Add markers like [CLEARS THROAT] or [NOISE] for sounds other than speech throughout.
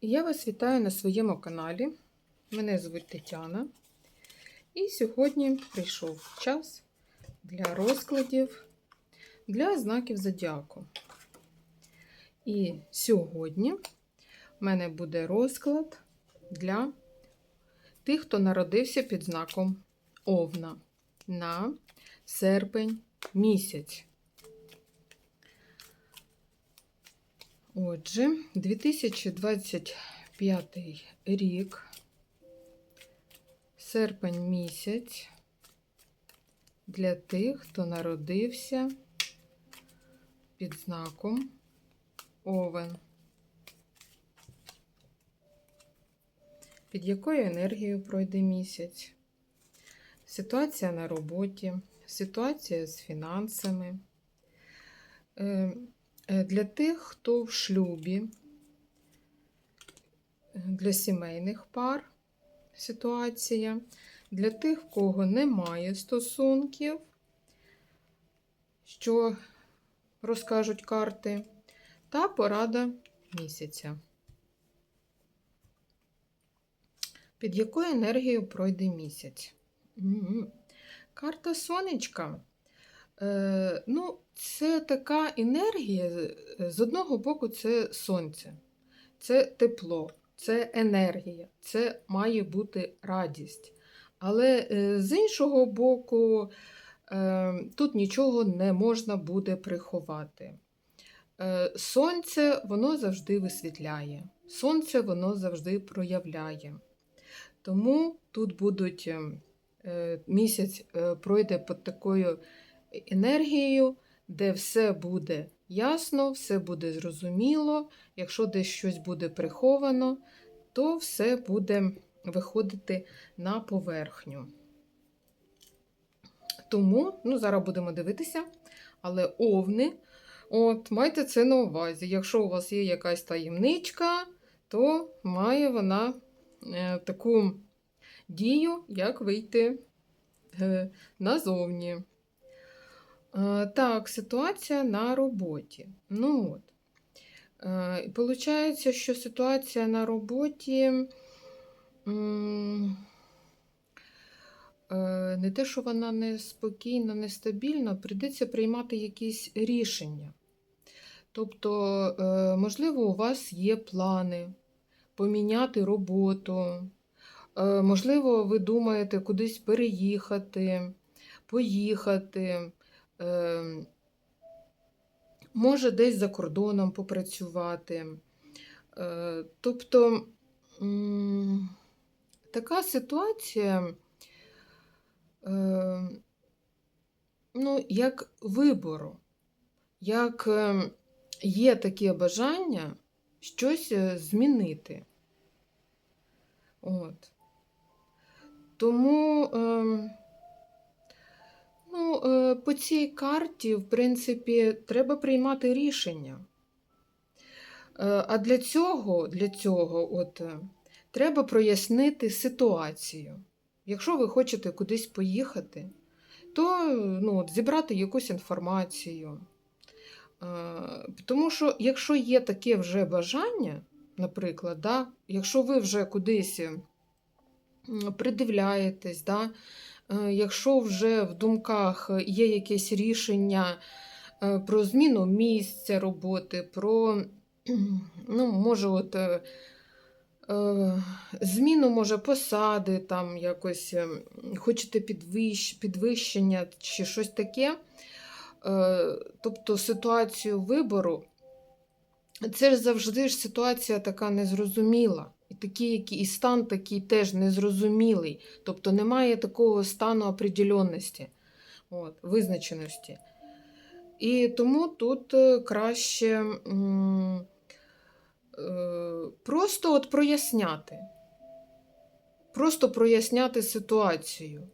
Я вас вітаю на своєму каналі. Мене звуть Тетяна. І сьогодні прийшов час для розкладів для знаків зодіаку. І сьогодні в мене буде розклад для тих, хто народився під знаком Овна на серпень місяць. Отже, 2025 рік, серпень місяць для тих, хто народився під знаком Овен. Під якою енергією пройде місяць? Ситуація на роботі, ситуація з фінансами. Е, для тих, хто в шлюбі, для сімейних пар ситуація, для тих, в кого немає стосунків, що розкажуть карти, та порада місяця. Під якою енергією пройде місяць? Карта сонечка. Е, ну, це така енергія, з одного боку, це сонце, це тепло, це енергія, це має бути радість. Але е, з іншого боку, е, тут нічого не можна буде приховати. Е, сонце воно завжди висвітляє, сонце воно завжди проявляє. Тому тут будуть е, місяць е, пройде під такою енергією, де все буде ясно, все буде зрозуміло. Якщо десь щось буде приховано, то все буде виходити на поверхню. Тому, ну, зараз будемо дивитися, але овни, от, майте це на увазі. Якщо у вас є якась таємничка, то має вона е, таку дію, як вийти е, назовні. Е, так, ситуація на роботі. Ну от. Е, Получається, що ситуація на роботі е, не те, що вона неспокійна, нестабільна, прийдеться приймати якісь рішення. Тобто, е, можливо, у вас є плани поміняти роботу, е, можливо, ви думаєте кудись переїхати, поїхати. Ем, може десь за кордоном попрацювати. Е, Тобто така ситуація, е, ну, як вибору, як е, є таке бажання щось е, змінити. От. Тому. Ну, е, по цій карті, в принципі, треба приймати рішення. Е, а для цього, для цього от, е, треба прояснити ситуацію. Якщо ви хочете кудись поїхати, то ну, от, зібрати якусь інформацію. Тому що, якщо є таке вже бажання, наприклад, да, якщо ви вже кудись придивляєтесь, да, якщо вже в думках є якесь рішення е, про зміну місця роботи, про [CLEARS THROAT] ну, може, от, е, зміну може посади, там якось хочете підвищ, підвищення чи щось таке, тобто ситуацію вибору, це ж завжди ж ситуація така незрозуміла. Такий, і стан такий теж незрозумілий. Тобто немає такого стану определенності, от, визначеності. І тому тут е, краще е, просто от проясняти. Просто проясняти ситуацію.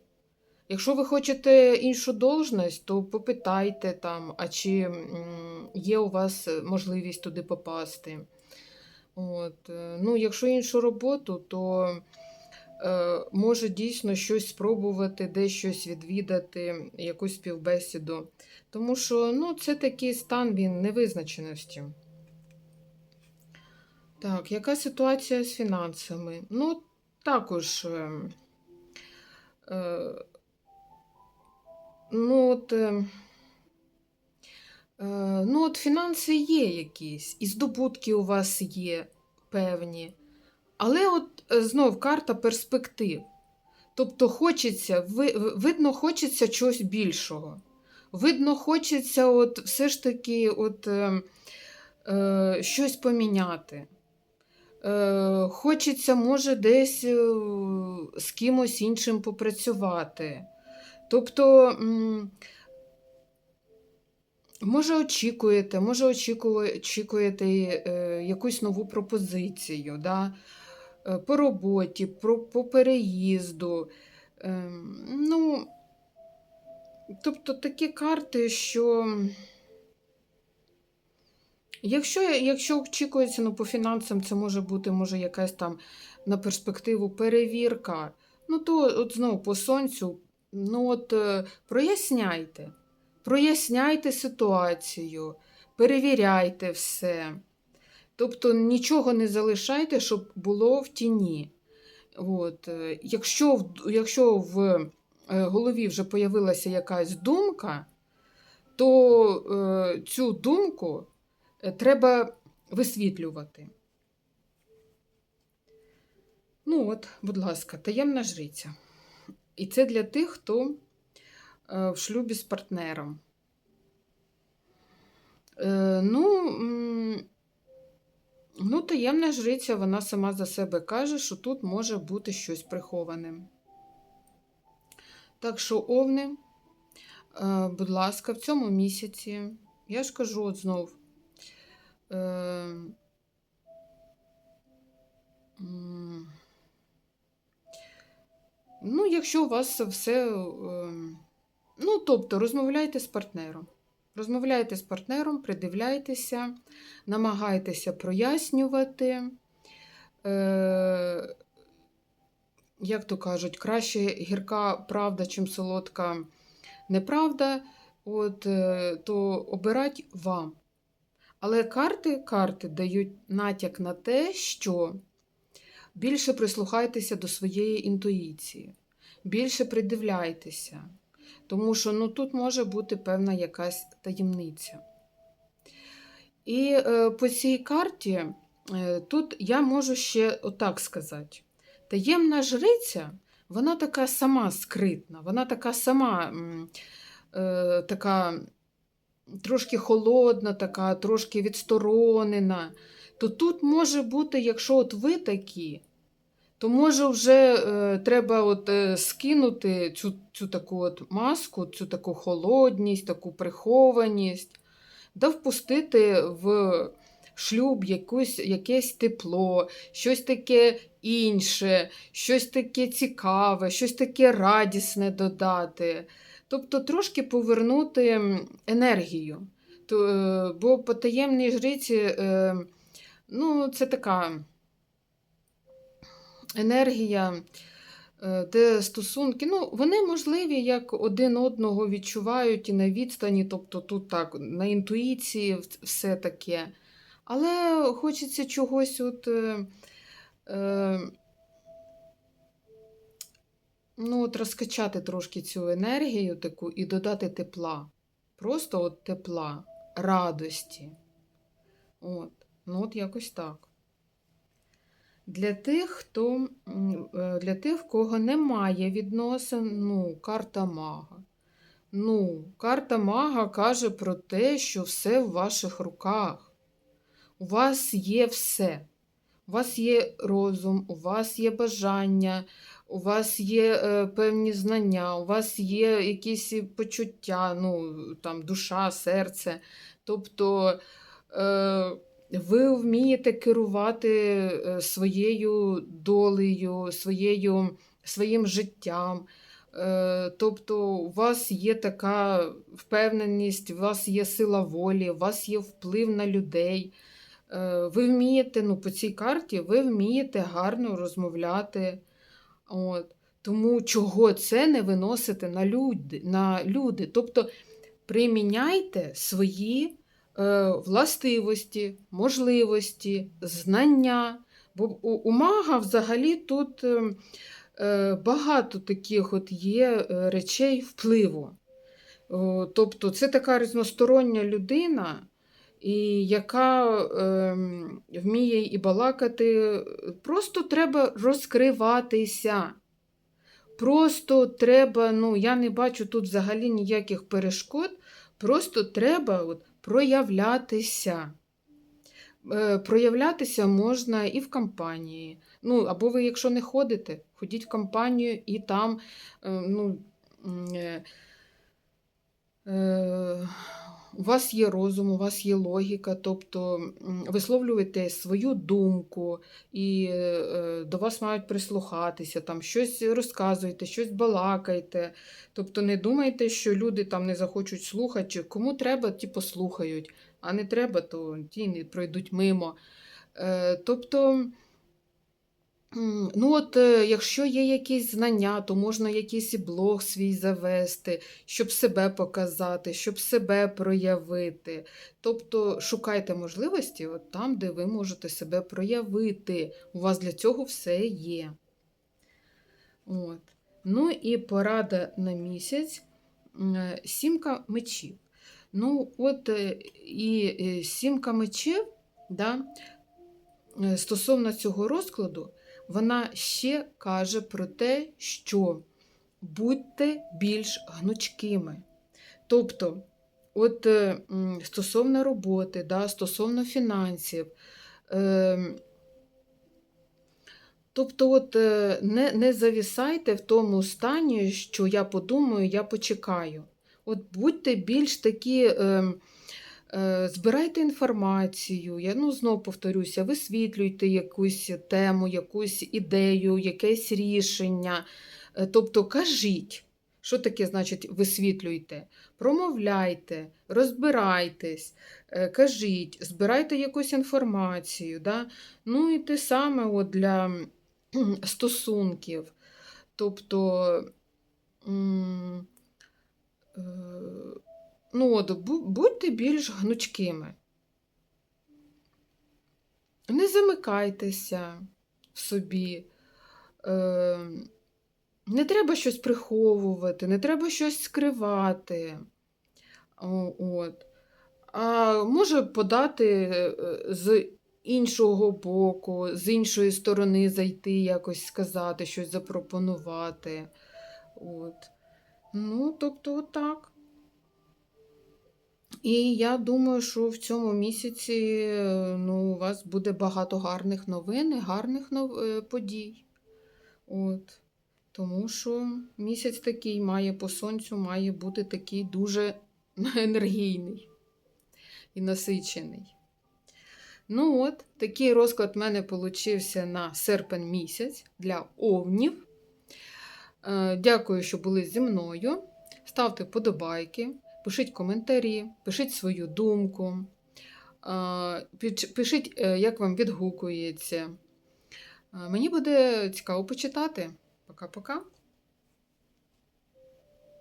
Якщо ви хочете іншу должність, то попитайте там, а чи є у вас можливість туди попасти. От. Е, ну, Якщо іншу роботу, то е, може дійсно щось спробувати, десь щось відвідати, якусь співбесіду. Тому що ну, це такий стан він невизначеності. Так, яка ситуація з фінансами? Ну, також. е, е, ну, от, е, ну, от фінанси є якісь, і здобутки у вас є певні. Але от е, знов карта перспектив. Тобто хочеться, ви, ви- видно, хочеться чогось більшого. Видно, хочеться от все ж таки от, е, е, щось поміняти. Е, хочеться, може, десь е, з кимось іншим попрацювати. Тобто, м, може, очікуєте, може, очікуєте е, якусь нову пропозицію да? е, по роботі, по переїзду. Ем, ну, тобто такі карти, що. Якщо, якщо очікується ну, по фінансам, це може бути може, якась там на перспективу перевірка. Ну, то от знову по сонцю, ну от е, проясняйте. Проясняйте ситуацію, перевіряйте все. Тобто нічого не залишайте, щоб було в тіні. От. е, Якщо, в- якщо в е, голові вже появилася якась думка, то е, цю думку е, треба висвітлювати. Ну от, будь ласка, таємна жриця. І це для тих, хто е, в шлюбі з партнером. Е, ну, ну, таємна жриця, вона сама за себе каже, що тут може бути щось приховане. Так що, овни, е, будь ласка, в цьому місяці, я ж кажу от знов. Е, ну, якщо у вас все. Ну, тобто, розмовляйте з партнером. Розмовляйте з партнером, придивляйтеся, намагайтеся прояснювати. Е, як то кажуть, краще гірка правда, чим солодка неправда. От, е, то обирать вам. Але карти, карти дають натяк на те, що більше прислухайтеся до своєї інтуїції, більше придивляйтеся, тому що ну, тут може бути певна якась таємниця. І е, по цій карті е, тут я можу ще отак сказати: таємна жриця, вона така сама скритна, вона така сама е, така трошки холодна, така, трошки відсторонена. То тут може бути, якщо от ви такі, то може вже е, треба от, е, скинути цю, цю таку от маску, цю таку холодність, таку прихованість, да впустити в шлюб якусь, якесь тепло, щось таке інше, щось таке цікаве, щось таке радісне додати. Тобто трошки повернути енергію. То, е, бо по таємній жриці е, ну, це така енергія, е, де стосунки, ну, вони можливі, як один одного відчувають і на відстані, тобто тут так, на інтуїції все таке. Але хочеться чогось от. Е, е, ну, от розкачати трошки цю енергію таку і додати тепла. Просто от тепла, радості. От. Ну, от якось так. Для тих, хто е, для тих, в кого немає відносин, ну, карта мага. Ну, карта мага каже про те, що все в ваших руках. У вас є все. У вас є розум, у вас є бажання, у вас є е, певні знання, у вас є якісь почуття, ну, там, душа, серце. Тобто е, ви вмієте керувати е, своєю долею, своєю, своїм життям. Е, Тобто у вас є така впевненість, у вас є сила волі, у вас є вплив на людей. Е, Ви вмієте, ну, по цій карті, ви вмієте гарно розмовляти. От. Тому чого це не виносити на люди. На люди. Тобто приміняйте свої властивості, можливості, знання. Бо у, мага взагалі тут е, е, багато таких от є е, речей впливу. Тобто це така різностороння людина, і яка ем, вміє і балакати. Просто треба розкриватися. Просто треба, ну, я не бачу тут взагалі ніяких перешкод, просто треба от, проявлятися. Е, Проявлятися можна і в компанії. Ну, або ви, якщо не ходите, ходіть в компанію і там, е, ну, Е, У вас є розум, у вас є логіка, тобто висловлюєте свою думку, і е, до вас мають прислухатися, там щось розказуєте, щось балакаєте. Тобто не думайте, що люди там не захочуть слухати, чи кому треба, ті послухають, а не треба, то ті не пройдуть мимо. Е, Тобто. Ну, от, е, якщо є якісь знання, то можна якийсь блог свій завести, щоб себе показати, щоб себе проявити. Тобто шукайте можливості от там, де ви можете себе проявити. У вас для цього все є. От. Ну і порада на місяць. Е, Сімка мечів. Ну, от е, і сімка мечів, да, стосовно цього розкладу, вона ще каже про те, що будьте більш гнучкими. Тобто, от е, стосовно роботи, да, стосовно фінансів, е, тобто, от, е, не, не завісайте в тому стані, що я подумаю, я почекаю. От будьте більш такі. Е, Збирайте інформацію, я ну, знов повторюся, висвітлюйте якусь тему, якусь ідею, якесь рішення. Е, Тобто кажіть, що таке значить висвітлюйте? Промовляйте, розбирайтесь, е, кажіть, збирайте якусь інформацію. Да? Ну і те саме от для стосунків. Тобто. е, Ну, от, будьте більш гнучкими. Не замикайтеся собі. Е, не треба щось приховувати, не треба щось скривати. От. А може подати е, з іншого боку, з іншої сторони зайти, якось сказати, щось запропонувати. От. Ну, тобто, отак. І я думаю, що в цьому місяці ну, у вас буде багато гарних новин і гарних нов... е, подій. От. Тому що місяць такий має по сонцю, має бути такий дуже [LAUGHS] енергійний і насичений. Ну от, такий розклад в мене получився на серпень місяць для овнів. Е, Дякую, що були зі мною. Ставте подобайки. Пишіть коментарі, пишіть свою думку, пишіть, е, як вам відгукується. Мені буде цікаво почитати. Пока-пока.